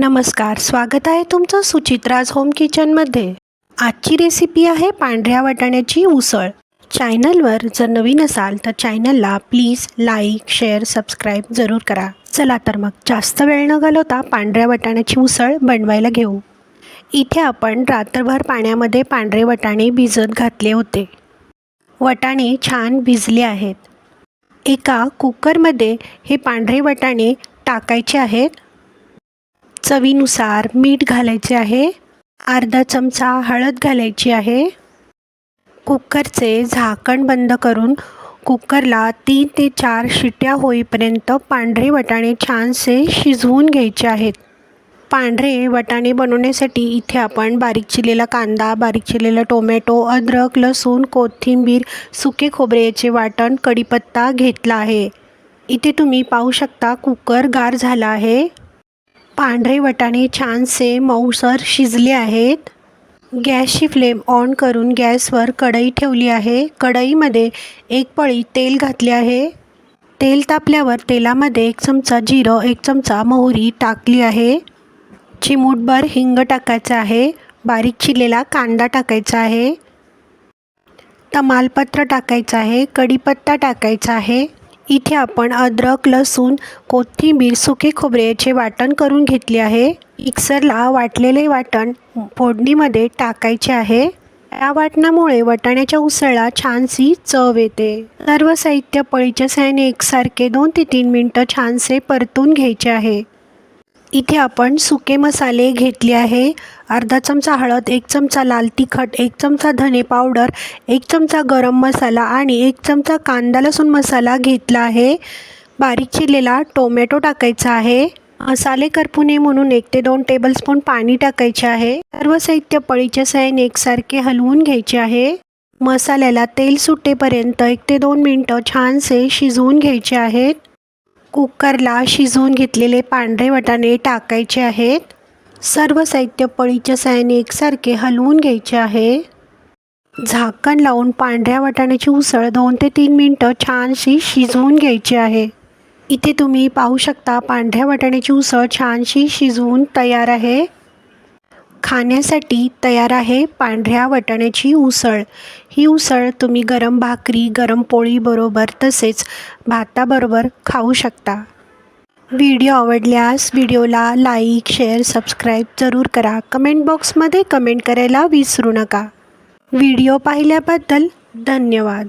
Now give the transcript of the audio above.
नमस्कार स्वागत आहे तुमचं सुचित्राज होम किचनमध्ये. आजची रेसिपी आहे पांढऱ्या वाटाण्याची उसळ. चॅनलवर जर नवीन असाल तर चॅनलला प्लीज लाईक शेअर सबस्क्राईब जरूर करा. चला तर मग जास्त वेळ न घालवता पांढऱ्या वाटाण्याची उसळ बनवायला घेऊ. इथे आपण रात्रभर पाण्यामध्ये पांढरे वाटाणे भिजत घातले होते. वाटाणे छान भिजले आहेत. एका कुकरमध्ये हे पांढरे वाटाणे टाकायचे आहेत. चवीनुसार मीठ घालायचे आहे. अर्धा चमचा हळद घालायची आहे. कुकरचे झाकण बंद करून कुकरला तीन ते चार शिट्या होईपर्यंत पांढरे वटाणे छानसे शिजवून घ्यायचे आहेत. पांढरे वटाणे बनवण्यासाठी इथे आपण बारीक चिरलेला कांदा बारीक चिरलेला टोमॅटो अद्रक लसूण कोथिंबीर सुके खोबऱ्याचे वाटण कढीपत्ता घेतला आहे. इथे तुम्ही पाहू शकता कुकर गार झाला आहे. पांढरे वटाणे छानसे मऊसर शिजले आहेत. गॅसची फ्लेम ऑन करून गॅसवर कढई ठेवली आहे. कढईमध्ये एक पळी तेल घातले आहे. तेल तापल्यावर तेलामध्ये एक चमचा जिरं एक चमचा मोहरी टाकली आहे. चिमूटभर हिंग टाकायचं आहे. बारीक चिरलेला कांदा टाकायचा आहे. तमालपत्र टाकायचं आहे. कढीपत्ता टाकायचा आहे. इथे आपण अद्रक लसूण कोथिंबीर सुके खोबऱ्याचे वाटण करून घेतले आहे. मिक्सरला वाटलेले वाटण फोडणीमध्ये टाकायचे आहे. या वाटणामुळे वाटाण्याच्या उसळला छानशी चव येते. सर्व साहित्य पळीच्या साह्याने एकसारखे दोन ते तीन मिनटं छानसे परतून घ्यायचे आहे. इथे आपण सुके मसाले घेतले आहे. अर्धा चमचा हळद एक चमचा लाल तिखट एक चमचा धने पावडर एक चमचा गरम मसाला आणि एक चमचा कांदा लसूण मसाला घेतला आहे. बारीक चिरलेला टोमॅटो टाकायचा आहे. मसाले करपू नये म्हणून एक ते दोन टेबलस्पून पाणी टाकायचे आहे. सर्व साहित्य पळीच्या साह्याने एकसारखे हलवून घ्यायचे आहे. मसाल्याला तेल सुटेपर्यंत एक ते दोन मिनटं छानसे शिजवून घ्यायचे आहेत. कुकरला शिजवून घेतलेले पांढरे वाटाणे टाकायचे आहेत. सर्व साहित्य पळीच्या साह्याने एकसारखे हलवून घ्यायचे आहे. झाकण लावून पांढऱ्या वाटाण्याची उसळ दोन ते तीन मिनटं छानशी शिजवून घ्यायची आहे. इथे तुम्ही पाहू शकता पांढऱ्या वाटाण्याची उसळ छानशी शिजवून तयार आहे. खाण्यासाठी तयार आहे पांढऱ्या वाटाण्याची उसळ. ही उसळ तुम्ही गरम भाकरी गरम पोळीबरोबर तसेच भाताबरोबर खाऊ शकता. व्हिडिओ आवडल्यास व्हिडिओला लाईक शेअर सबस्क्राईब जरूर करा. कमेंट बॉक्समध्ये कमेंट करायला विसरू नका. व्हिडिओ पाहिल्याबद्दल धन्यवाद.